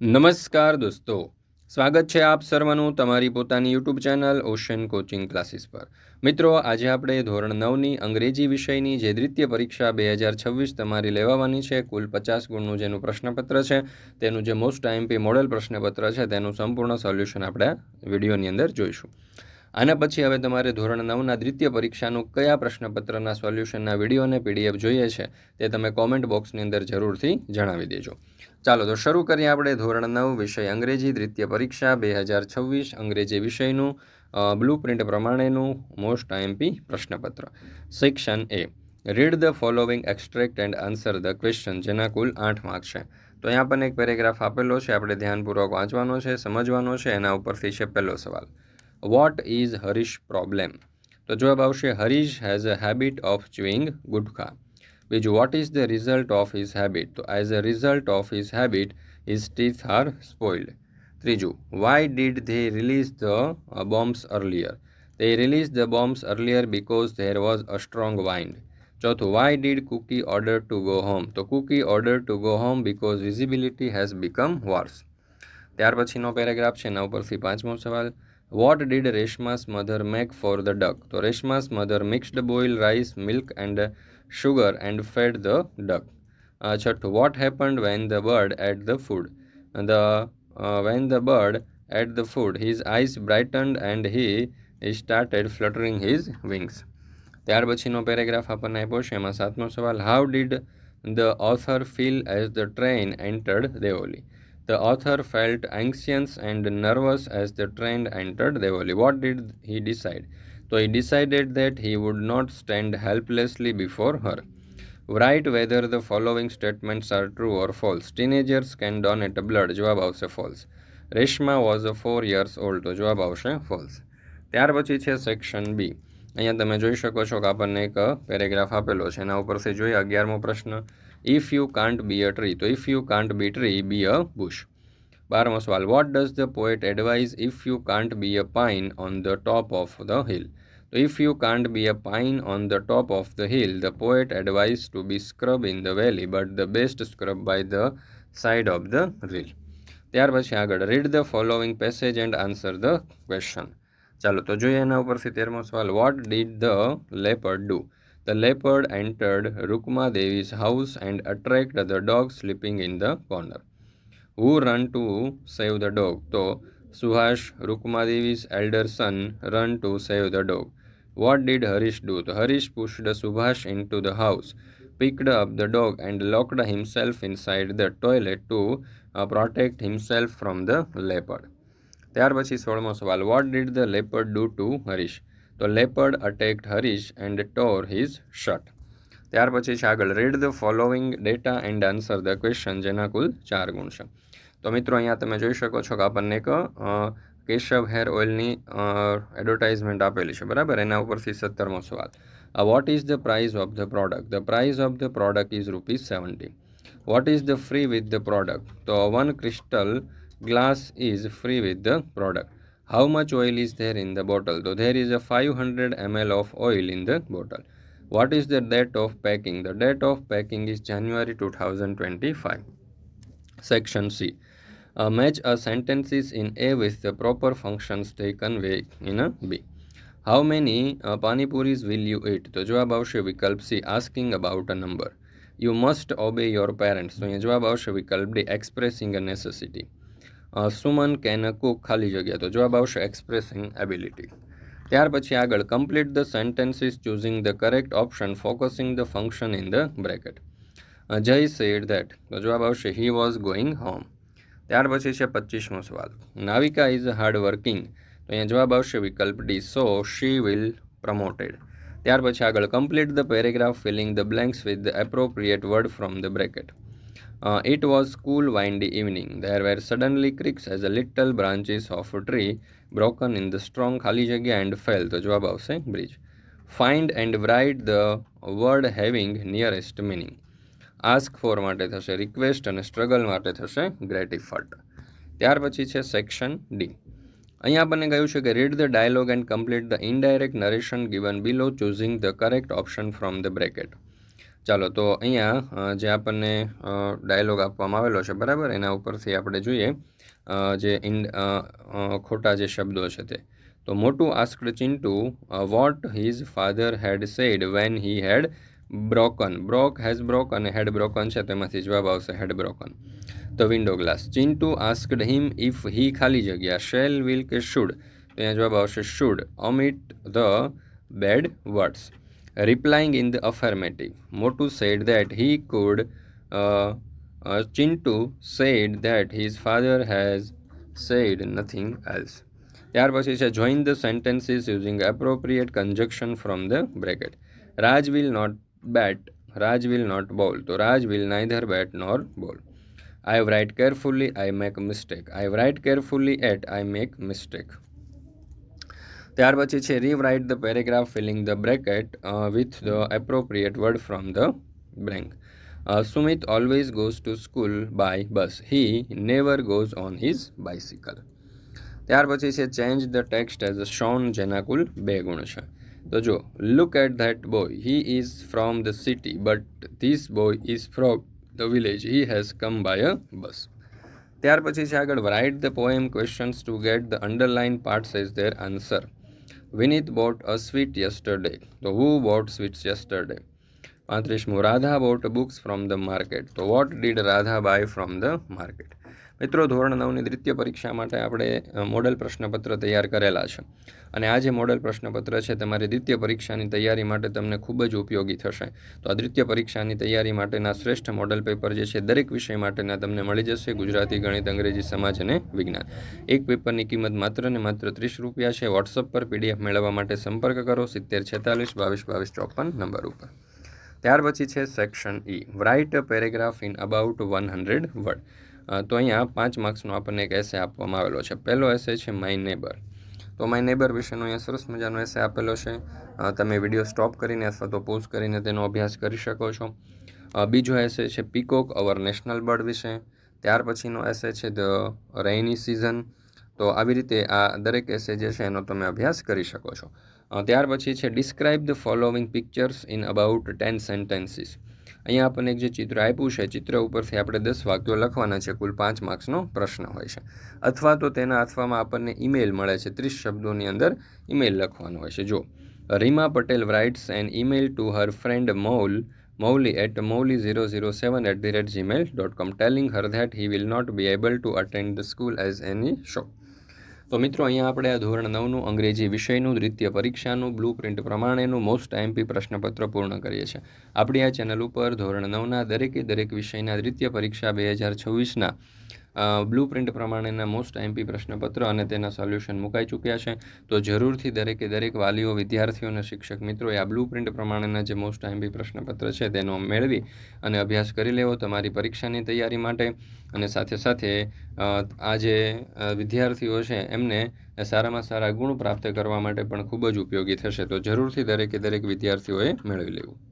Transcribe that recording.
નમસ્કાર દોસ્તો સ્વાગત છે આપ સર્વનું તમારી પોતાની YouTube channel ocean coaching classes પર મિત્રો આજે આપણે ધોરણ નવની અંગ્રેજી વિષયની જે દ્વિતીય પરીક્ષા બે હજાર છવ્વીસ તમારી લેવાની છે કુલ પચાસ ગુણનું જેનું પ્રશ્નપત્ર છે તેનું જે મોસ્ટ આઈએમપી મોડેલ પ્રશ્નપત્ર છે તેનું સંપૂર્ણ સોલ્યુશન આપણે વિડીયોની અંદર જોઈશું આના પછી હવે તમારે ધોરણ નવના દ્વિતીય પરીક્ષાનું કયા પ્રશ્નપત્રના સોલ્યુશનના વિડીયો અને પીડીએફ જોઈએ છે તે તમે કોમેન્ટ બોક્સની અંદર જરૂરથી જણાવી દેજો ચાલો તો શરૂ કરીએ આપણે ધોરણ નવ વિષય અંગ્રેજી દ્વિતીય પરીક્ષા બે હજાર છવ્વીસ અંગ્રેજી વિષયનું બ્લુ પ્રિન્ટ પ્રમાણેનું મોસ્ટ આઈએમપી પ્રશ્નપત્ર section A read the following extract and answer the question જેના કુલ આઠ માર્ક છે તો અહીંયા પણ એક પેરેગ્રાફ આપેલો છે આપણે ધ્યાનપૂર્વક વાંચવાનો છે સમજવાનો છે એના ઉપરથી છે પહેલો સવાલ વોટ ઇઝ હરીશ પ્રોબ્લેમ તો જવાબ આવશે Harish has a habit of chewing gutkha બીજું what is the result of his habit તો as a result of his habit his teeth are spoiled ત્રીજું why did they release the bombs earlier they release the bombs earlier because there was a strong wind ચોથું why did Cookie order to go home તો Cookie order to go home because visibility has become worse ત્યાર પછીનો paragraph છે એના ઉપરથી પાંચમો સવાલ what did Reshma's mother make for the duck તો Reshma's mother mixed boil rice milk and sugar and fed the duck છઠ્ઠું what happened when the bird ate the food the when the bird ate the food his eyes brightened and he started fluttering his wings ત્યાર પછીનો paragraph આપણને આપ્યો છે એમાં સાતમો સવાલ how did the author feel as the train entered દેઓલી The author felt anxious and nervous as the train entered Devoli. What did he decide? So he decided that he would not stand helplessly before her. Write whether the following statements are true or false. Teenagers can donate blood. જવાબ આવશે false. Reshma was a four years old તો જવાબ આવશે false ત્યાર પછી છે section B અહીંયા તમે જોઈ શકો છો કે આપણને એક પેરેગ્રાફ આપેલો છે એના ઉપરથી જોઈએ અગિયારમો પ્રશ્ન If you can't be a tree, so if you can't be a tree, be a bush. Barmo Swal, what does the poet advise if you can't be a pine on the top of the hill? So if you can't be a pine on the top of the hill, the poet advises to be scrub in the valley, but the best scrub by the side of the hill. ત્યાર પછી આગળ read the following passage and answer the question ચાલો તો જોઈએ એના ઉપરથી તેરમો સવાલ what did the leopard do The leopard entered Rukma Devi's house and attracted the dog sleeping in the corner. Who ran to save the dog? So, Suhash, Rukma Devi's elder son, ran to save the dog. What did Harish do? The Harish pushed Subhash into the house, picked up the dog, and locked himself inside the toilet to uh, protect himself from the leopard. ત્યાર પછી સોળમો સવાલ what did the leopard do to Harish તો leopard attacked Harish and tore his shirt ત્યાર પછી છે આગળ read the following data and answer the question જેના કુલ ચાર ગુણ છે તો મિત્રો અહીંયા તમે જોઈ શકો છો કે આપણને એક કેશવ હેર ઓઇલની એડવર્ટાઇઝમેન્ટ આપેલી છે બરાબર એના ઉપરથી સત્તરમો સવાલ what is the price of the product the price of the product is rupees seventy what is the free with the product તો one crystal glass is free with the product How much oil is there in the bottle? So there is a 500 ml of oil in the bottle. What is the date of packing? The date of packing is January 2025. Section C. Uh, match a sentences in A with the proper functions they convey in a B. How many uh, panipuris will you eat? તો જવાબ આવશે વિકલ્પ C asking about a number. You must obey your parents. So અહીંયા જવાબ આવશે વિકલ્પ D expressing a Suman can cook ખાલી જગ્યા તો જવાબ આવશે એક્સપ્રેસિંગ એબિલિટી ત્યાર પછી આગળ complete the sentences choosing the correct option focusing the function in the bracket Jay said that તો જવાબ આવશે હી વોઝ ગોઈંગ હોમ ત્યાર પછી છે પચીસમો સવાલ નાવિકા ઇઝ હાર્ડ વર્કિંગ તો અહીંયા જવાબ આવશે વિકલ્પ D so she will promoted ત્યાર પછી આગળ complete the paragraph filling the blanks with the appropriate word from the bracket Uh, it was cool, windy evening. There were suddenly creaks as a little branches of a tree broken in the strong ખાલી જગ્યા and fell. તો જવાબ આવશે bridge find and write the word having nearest meaning ask for માટે થશે request અને struggle માટે થશે ગ્રેટિફર્ટ ત્યાર પછી છે સેક્શન ડી અહીંયા આપણને કહ્યું છે કે read the dialogue and complete the indirect narration given below choosing the correct option from the bracket ચાલો તો અહીંયા જે આપણને ડાયલોગ આપવામાં આવેલો છે બરાબર એના ઉપરથી આપણે જોઈએ જે ઇન ખોટા જે શબ્દો છે તે તો Motu asked Chintu what his father had said when he had broken broke has broke અને હેડ બ્રોકન છે તેમાંથી જવાબ આવશે હેડ બ્રોકન તો window glass Chintu asked him if he ખાલી જગ્યા શેલ વિલ કે શુડ તો અહીંયા જવાબ આવશે should omit the bad words replying in the affirmative. Motu said that he could. Uh, uh, Chintu said that his father has said nothing else. ત્યાર પછી છે join the sentences using appropriate conjunction from the bracket Raj will not bat Raj will not ball તો Raj will neither bat nor ball I write carefully I make mistake I write carefully at I make mistake ત્યાર પછી છે rewrite the paragraph filling the bracket with the appropriate word from the blank Sumit always goes to school by bus he never goes on his bicycle ત્યાર પછી છે change the text as a shown જેના કુલ બે ગુણ છે તો જો look at that boy he is from the city but this boy is from the village he has come by a bus ત્યાર પછી છે આગળ write the poem questions to get the underline parts as their answer Vinith bought a sweet yesterday. So who bought sweets yesterday? Patrishmu bought books from the market. So what did Radha buy from the market? મિત્રો ધોરણ નવની દ્વિતીય પરીક્ષા માટે આપણે model પ્રશ્નપત્ર તૈયાર કરેલા છે અને આ જે મોડલ પ્રશ્નપત્ર છે તમારી દ્વિતીય પરીક્ષાની તૈયારી માટે તમને ખૂબ જ ઉપયોગી થશે તો આ દ્વિતીય પરીક્ષાની તૈયારી માટેના શ્રેષ્ઠ મોડલ પેપર જે છે દરેક વિષય માટેના તમને મળી જશે ગુજરાતી ગણિત અંગ્રેજી સમાજ અને વિજ્ઞાન એક પેપરની કિંમત માત્ર ને માત્ર ત્રીસ રૂપિયા છે વોટ્સઅપ પર પીડીએફ મેળવવા માટે સંપર્ક કરો સિત્તેર છેતાલીસ બાવીસ બાવીસ ચોપન નંબર ઉપર ત્યાર પછી છે section E write paragraph in about one hundred word તો અહીંયા પાંચ માર્ક્સનો આપણને એક એસે આપવામાં આવેલો છે પહેલો એસે છે માય નેબર તો માય નેબર વિશેનો અહીંયા સરસ મજાનો એસે આપેલો છે તમે વિડીયો સ્ટોપ કરીને અથવા તો પોઝ કરીને તેનો અભ્યાસ કરી શકો છો બીજો એસે છે પીકોક અવર નેશનલ બર્ડ વિશે ત્યાર પછીનો એસે છે ધ રેઇની સિઝન તો આવી રીતે આ દરેક એસે જે છે એનો તમે અભ્યાસ કરી શકો છો ત્યાર પછી છે describe the following pictures in about ten sentences અહીંયા આપણને એક જે ચિત્ર આપ્યું છે ચિત્ર ઉપરથી આપણે દસ વાક્યો લખવાના છે કુલ પાંચ માર્ક્સનો પ્રશ્ન હોય છે અથવા તો તેના અથવામાં આપણને ઈમેલ મળે છે ત્રીસ શબ્દોની અંદર ઈમેલ લખવાનો હોય છે જો Rima Patel writes an email to her friend Maul Mauli Mauli at zero zero seven at the rate Gmail dot com telling her that he will not be able to attend the school as any show. તો મિત્રો અહીંયા આપણે આ ધોરણ નવનું અંગ્રેજી વિષયનું દ્વિતીય પરીક્ષાનું બ્લુ પ્રિન્ટ પ્રમાણેનું મોસ્ટ આઈએમપી પ્રશ્નપત્ર પૂર્ણ કરીએ છીએ આપણી આ ચેનલ ઉપર ધોરણ નવના દરેકે દરેક વિષયના દ્વિતીય પરીક્ષા બે હજાર છવ્વીસના બ્લુ પ્રિન્ટ પ્રમાણેના મોસ્ટ એમપી પ્રશ્નપત્ર અને તેના સોલ્યુશન મુકાઈ ચૂક્યા છે તો જરૂરથી દરેકે દરેક વાલીઓ વિદ્યાર્થીઓ અને શિક્ષક મિત્રોએ આ બ્લુ પ્રિન્ટ પ્રમાણેના જે મોસ્ટ એમપી પ્રશ્નપત્ર છે તેનો મેળવી અને અભ્યાસ કરી લેવો તમારી પરીક્ષાની તૈયારી માટે અને સાથે સાથે આ જે વિદ્યાર્થીઓ છે એમને સારામાં સારા ગુણ પ્રાપ્ત કરવા માટે પણ ખૂબ જ ઉપયોગી થશે તો જરૂરથી દરેકે દરેક વિદ્યાર્થીઓએ મેળવી લેવું